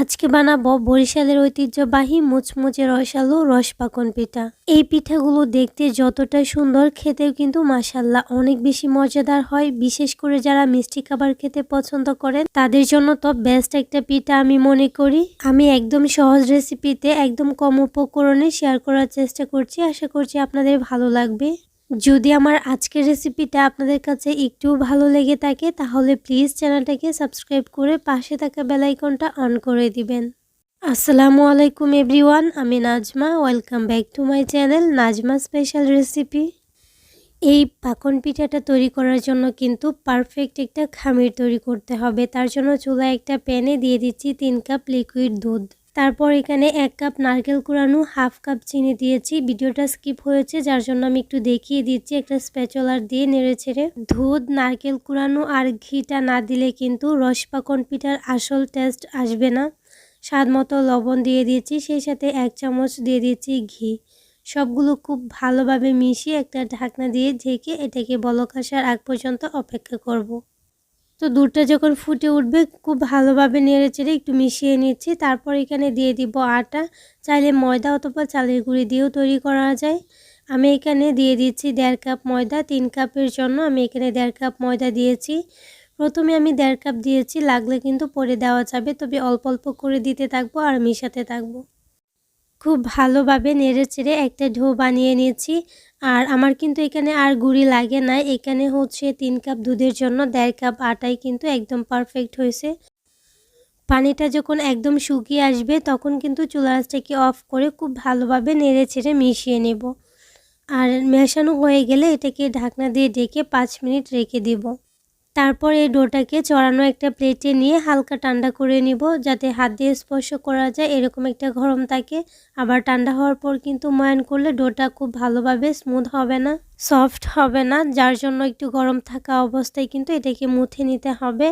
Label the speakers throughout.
Speaker 1: আজকে বানাবো বরিশালের ঐতিহ্যবাহী মুচমুচে রসালো রসপাকন পিঠা। এই পিঠাগুলো দেখতে যতটা সুন্দর, খেতেও কিন্তু মাসাল্লাহ অনেক বেশি মজাদার হয়। বিশেষ করে যারা মিষ্টি খাবার খেতে পছন্দ করেন, তাদের জন্য তো বেস্ট একটা পিঠা আমি মনে করি। আমি একদম সহজ রেসিপিতে একদম কম উপকরণে শেয়ার করার চেষ্টা করছি। আশা করছি আপনাদের ভালো লাগবে। যদি আমার আজকের রেসিপিটা আপনাদের কাছে একটু ভালো লেগে থাকে, তাহলে প্লিজ চ্যানেলটাকে সাবস্ক্রাইব করে পাশে থাকা বেলাইকনটা অন করে দিবেন। আসসালামু আলাইকুম এভরিওয়ান আমি Najma welcome back to my channel Najma special recipe এই পাকন পিঠাটা তৈরি করার জন্য কিন্তু পারফেক্ট একটা খামির তৈরি করতে হবে, তার জন্য চুলায় একটা প্যানে দিয়ে দিচ্ছি তিন কাপ লিকুইড দুধ। তারপর এখানে এক কাপ নারকেল কুড়ানো হাফ কাপ চিনি দিয়েছি। ভিডিওটা স্কিপ হয়েছে, যার জন্য আমি একটু দেখিয়ে দিচ্ছি। একটা স্প্যাচলার দিয়ে নেড়ে ছেড়ে। দুধ, নারকেল কুড়ানো আর ঘিটা না দিলে কিন্তু রসপাকন পিঠার আসল টেস্ট আসবে না। স্বাদ মতো লবণ দিয়ে দিয়েছি, সেই সাথে এক চামচ দিয়ে দিয়েছি ঘি। সবগুলো খুব ভালোভাবে মিশিয়ে একটা ঢাকনা দিয়ে ঢেকে এটাকে বলক আসার আগ পর্যন্ত অপেক্ষা করব। তো দুধটা যখন ফুটে উঠবে, খুব ভালোভাবে নেড়ে চেড়ে একটু মিশিয়ে নিচ্ছি। তারপর এখানে দিয়ে দিব আটা। চাইলে ময়দা অথবা চালের গুঁড়ি দিয়েও তৈরি করা যায়। আমি এখানে দিয়ে দিচ্ছি দেড় কাপ ময়দা, তিন কাপের জন্য আমি এখানে দেড় কাপ ময়দা দিয়েছি। প্রথমে আমি দেড় কাপ দিয়েছি, লাগলে কিন্তু পরে দেওয়া যাবে। তবে অল্প অল্প করে দিতে থাকব আর মিশাতে থাকব। খুব ভালোভাবে নেড়ে চেড়ে একটা ঢো বানিয়ে নিয়েছি। আর আমার কিন্তু এখানে আর গুড়ি লাগে না। এখানে হচ্ছে তিন কাপ দুধের জন্য দেড় কাপ আটাই কিন্তু একদম পারফেক্ট হয়েছে। পানিটা যখন একদম শুকিয়ে আসবে, তখন কিন্তু চুলাচটাকে অফ করে খুব ভালোভাবে নেড়ে ছেড়ে মিশিয়ে নেব। আর মেশানো হয়ে গেলে এটাকে ঢাকনা দিয়ে ডেকে পাঁচ মিনিট রেখে দিব। তারপর এই ডোটাকে চড়ানো একটা প্লেটে নিয়ে হালকা ঠান্ডা করে নিব, যাতে হাত দিয়ে স্পর্শ করা যায়। এরকম একটা গরম থাকে। আবার ঠান্ডা হওয়ার পর কিন্তু ময়ান করলে ডোটা খুব ভালোভাবে স্মুথ হবে না সফট হবে না। যার জন্য একটু গরম থাকা অবস্থায় কিন্তু এটাকে মুথে নিতে হবে।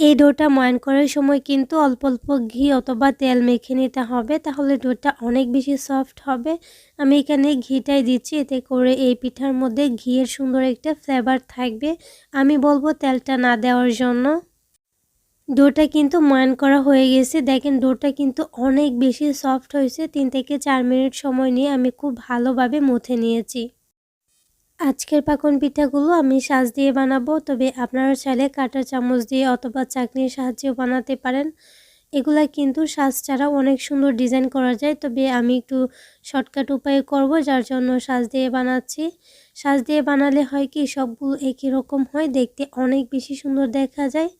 Speaker 1: এই ডোটা ময়ান করার সময় কিন্তু অল্প অল্প ঘি অথবা তেল মেখে নিতে হবে, তাহলে ডোটা অনেক বেশি সফট হবে। আমি এখানে ঘিটাই দিচ্ছি, এতে করে এই পিঠার মধ্যে ঘিয়ের সুন্দর একটা ফ্লেভার থাকবে। আমি বলব তেলটা না দেওয়ার জন্য। ডোটা কিন্তু ময়ান করা হয়ে গেছে। দেখেন, ডোটা কিন্তু অনেক বেশি সফট হয়েছে। তিন থেকে চার মিনিট সময় নিয়ে আমি খুব ভালোভাবে মুথে নিয়েছি। আজকের পাকন পিঠাগুলো আমি সাজ দিয়ে বানাবো, তবে আপনারা চাইলে কাঁটা চামচ দিয়ে অথবা চাকনির সাহায্যেও বানাতে পারেন। এগুলা কিন্তু সাজ ছাড়া অনেক সুন্দর ডিজাইন করা যায়, তবে আমি একটু শর্টকাট উপায়ে করব, যার জন্য সাজ দিয়ে বানাচ্ছি। সাজ দিয়ে বানালে হয় কি, সবগুলো একই রকম হয়, দেখতে অনেক বেশি সুন্দর দেখা যায়।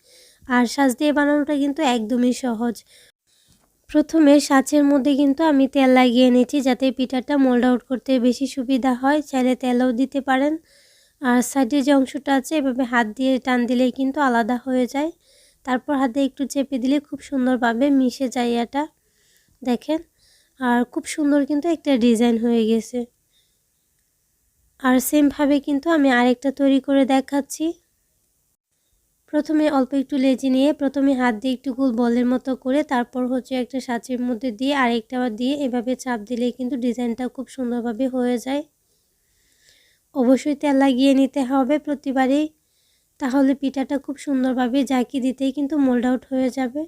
Speaker 1: আর সাজ দিয়ে বানানোটা কিন্তু একদমই সহজ। প্রথমে সাঁচের মধ্যে কিন্তু আমি তেল লাগিয়ে নিয়েছি যাতে পিঠাটা মোল্ড আউট করতে বেশি সুবিধা হয়। চাইলে তেলও দিতে পারেন। আর সাইডের যে অংশটা আছে, এভাবে হাত দিয়ে টান দিলে কিন্তু আলাদা হয়ে যায়। তারপর হাতে একটু চেপে দিলে খুব সুন্দরভাবে মিশে যায় এটা। দেখেন, আর খুব সুন্দর কিন্তু একটা ডিজাইন হয়ে গেছে। আর সেমভাবে কিন্তু আমি আরেকটা তৈরি করে দেখাচ্ছি। প্রথমে অল্প একটু লেজি নিয়ে প্রথমে হাত দিয়ে একটু গোল বলের মতো করে, তারপর হচ্ছে একটা সাঁচের মধ্যে দিয়ে আরেকটা দিয়ে এভাবে চাপ দিলে কিন্তু ডিজাইনটা খুব সুন্দরভাবে হয়ে যায়। অবশ্যই তেল লাগিয়ে নিতে হবে প্রতিবারেই, তাহলে পিঠাটা খুব সুন্দরভাবে জাকি দিতেই কিন্তু মোল্ড আউট হয়ে যাবে।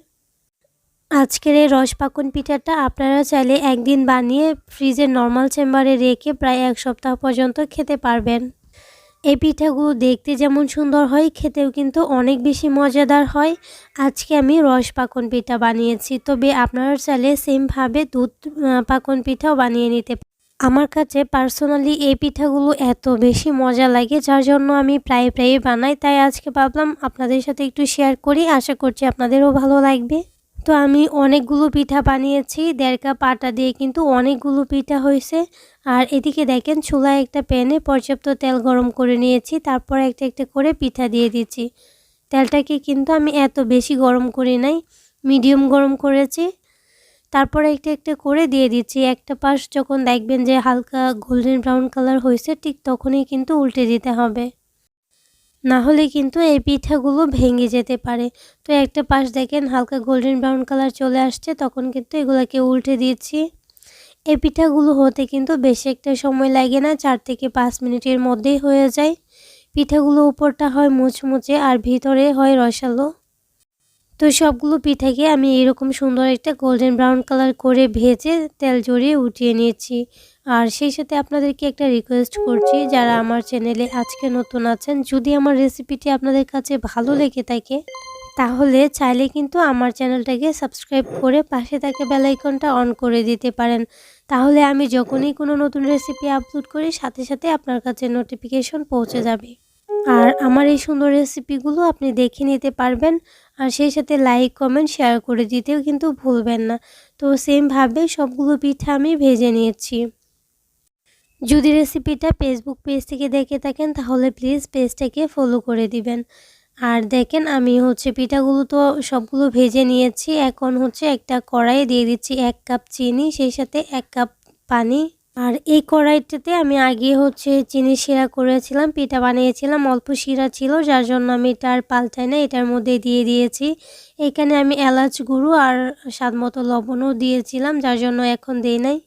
Speaker 1: আজকের এই রস পাকন পিঠাটা আপনারা চাইলে একদিন বানিয়ে ফ্রিজের নর্মাল চেম্বারে রেখে প্রায় এক সপ্তাহ পর্যন্ত খেতে পারবেন। এই পিঠাগুলো দেখতে যেমন সুন্দর হয়, খেতেও কিন্তু অনেক বেশি মজাদার হয়। আজকে আমি রস পাকন পিঠা বানিয়েছি, তবে আপনারা চাইলে সেমভাবে দুধ পাকন পিঠাও বানিয়ে নিতে আমার কাছে পার্সোনালি এই পিঠাগুলো এত বেশি মজা লাগে, যার জন্য আমি প্রায় প্রায় বানাই। তাই আজকে ভাবলাম আপনাদের সাথে একটু শেয়ার করি, আশা করছি আপনাদেরও ভালো লাগবে। তো আমি অনেকগুলো পিঠা বানিয়েছি, দেড় কাপ আটা দিয়ে কিন্তু অনেকগুলো পিঠা হয়েছে। আর এদিকে দেখেন চুলায় একটা প্যানে পর্যাপ্ত তেল গরম করে নিয়েছি, তারপর একটা একটা করে পিঠা দিয়ে দিচ্ছি তেলটাকে কিন্তু আমি এত বেশি গরম করি নাই, মিডিয়াম গরম করেছি। তারপর একটা একটা করে দিয়ে দিচ্ছি একটা পাশ যখন দেখবেন যে হালকা গোল্ডেন ব্রাউন কালার হয়েছে, ঠিক তখনই কিন্তু উল্টে দিতে হবে। না হলে কিন্তু এই পিঠাগুলো ভেঙে যেতে পারে। তো একটা পাশ দেখেন, হালকা গোল্ডেন ব্রাউন কালার চলে আসছে, তখন কিন্তু এগুলোকে উল্টে দিচ্ছি। এই পিঠাগুলো হতে কিন্তু বেশি একটা সময় লাগে না, চার থেকে পাঁচ মিনিটের মধ্যেই হয়ে যায়। পিঠাগুলো উপরটা হয় মুচমুচে আর ভিতরে হয় রসালো। তো সবগুলো পিঠাকে আমি এরকম সুন্দর একটা গোল্ডেন ব্রাউন কালার করে ভেজে তেল জড়িয়ে উঠিয়ে নিয়েছি। আর সেই সাথে আপনাদেরকে একটা রিকোয়েস্ট করছি, যারা আমার চ্যানেলে আজকে নতুন আছেন, যদি আমার রেসিপিটি আপনাদের কাছে ভালো লেগে থাকে, তাহলে চাইলে কিন্তু আমার চ্যানেলটাকে সাবস্ক্রাইব করে পাশে থাকা বেলাইকনটা অন করে দিতে পারেন। তাহলে আমি যখনই কোনো নতুন রেসিপি আপলোড করি, সাথে সাথে আপনার কাছে নোটিফিকেশন পৌঁছে যাবে। আর আমার এই সুন্দর রেসিপিগুলো আপনি দেখে নিতে পারবেন। আর সেই সাথে লাইক কমেন্ট শেয়ার করে দিতেও কিন্তু ভুলবেন না। তো সেমভাবে সবগুলো পিঠা আমি ভেজে নিয়েছি। যদি রেসিপিটা ফেসবুক পেজ থেকে দেখে থাকেন, তাহলে প্লিজ পেজটাকে ফলো করে দিবেন। আর দেখেন, আমি হচ্ছে পিঠাগুলো তো সবগুলো ভেজে নিয়েছি। এখন হচ্ছে একটা কড়াই দিয়ে দিচ্ছি এক কাপ চিনি, সেই সাথে এক কাপ পানি। আর এই কড়াইটাতে আমি আগে হচ্ছে চিনি শিরা করেছিলাম, পিঠা বানিয়েছিলাম, অল্প শিরা ছিল, যার জন্য আমি এটা আর পাল্টাই না, এটার মধ্যে দিয়ে দিয়েছি। এখানে আমি এলাচ গুঁড়ো আর স্বাদ মতো লবণও দিয়েছিলাম, যার জন্য এখন দিই নাই।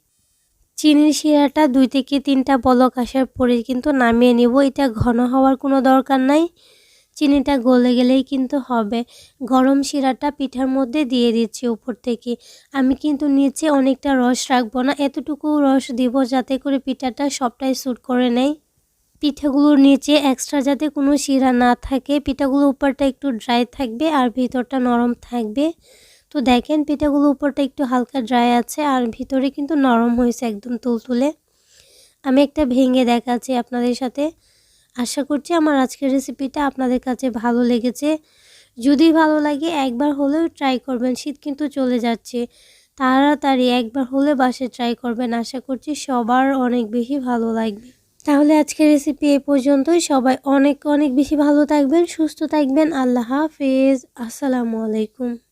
Speaker 1: চিনির শিরাটা দুই থেকে তিনটা বলক আসার পরে কিন্তু নামিয়ে নিব, এটা ঘন হওয়ার কোনো দরকার নাই। চিনিটা গলে গেলেই কিন্তু হবে। গরম শিরাটা পিঠার মধ্যে দিয়ে দিচ্ছি উপর থেকে। আমি কিন্তু নিচে অনেকটা রস রাখব না, এতটুকু রস দিব যাতে করে পিঠাটা সবটাই স্যুট করে নেয়। পিঠাগুলোর নিচে এক্সট্রা যাতে কোনো শিরা না থাকে পিঠাগুলোর উপরটা একটু ড্রাই থাকবে আর ভিতরটা নরম থাকবে। তো দেখেন পিঠাগুলো উপরটা একটু হালকা ড্রাই আছে আর ভিতরে কিন্তু নরম হয়েছে একদম তুলতুলে। আমি একটা ভেঙে দেখাচ্ছি আপনাদের সাথে। আশা করছি আমার আজকের রেসিপিটা আপনাদের কাছে ভালো লেগেছে। যদি ভালো লাগে, একবার হলেও ট্রাই করবেন, শীত কিন্তু চলে যাচ্ছে। তাড়াতাড়ি একবার হলে বাসে ট্রাই করবেন, আশা করছি সবার অনেক বেশি ভালো লাগবে। তাহলে আজকের রেসিপি এ পর্যন্তই। সবাই অনেক অনেক বেশি ভালো থাকবেন, সুস্থ থাকবেন। আল্লাহ হাফেজ। আসসালামু আলাইকুম।